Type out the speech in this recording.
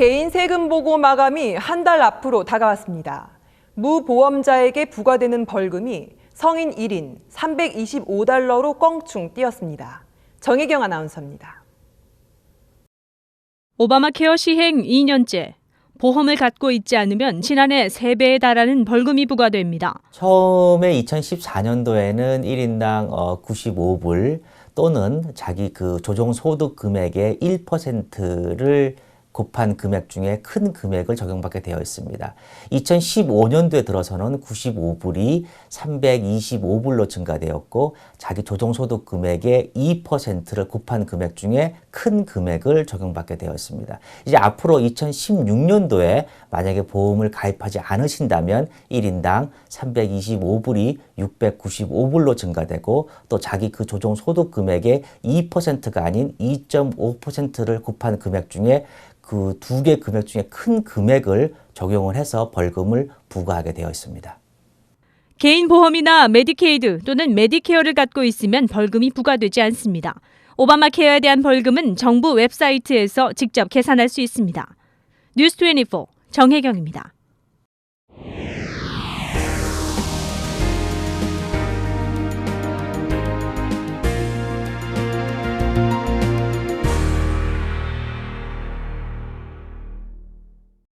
개인 세금 보고 마감이 한 달 앞으로 다가왔습니다. 무보험자에게 부과되는 벌금이 성인 1인 325달러로 껑충 뛰었습니다. 정혜경 아나운서입니다. 오바마 케어 시행 2년째. 보험을 갖고 있지 않으면 지난해 3배에 달하는 벌금이 부과됩니다. 처음에 2014년도에는 1인당 95불 또는 자기 그 조정 소득 금액의 1%를 곱한 금액 중에 큰 금액을 적용받게 되어 있습니다. 2015년도에 들어서는 95불이 325불로 증가되었고 자기 조정소득 금액의 2%를 곱한 금액 중에 큰 금액을 적용받게 되어 있습니다. 이제 앞으로 2016년도에 만약에 보험을 가입하지 않으신다면 1인당 325불이 695불로 증가되고 또 자기 그 조정소득 금액의 2%가 아닌 2.5%를 곱한 금액 중에 그 두 개 금액 중에 큰 금액을 적용을 해서 벌금을 부과하게 되어 있습니다. 개인 보험이나 메디케이드 또는 메디케어를 갖고 있으면 벌금이 부과되지 않습니다. 오바마 케어에 대한 벌금은 정부 웹사이트에서 직접 계산할 수 있습니다. 뉴스24 정혜경입니다.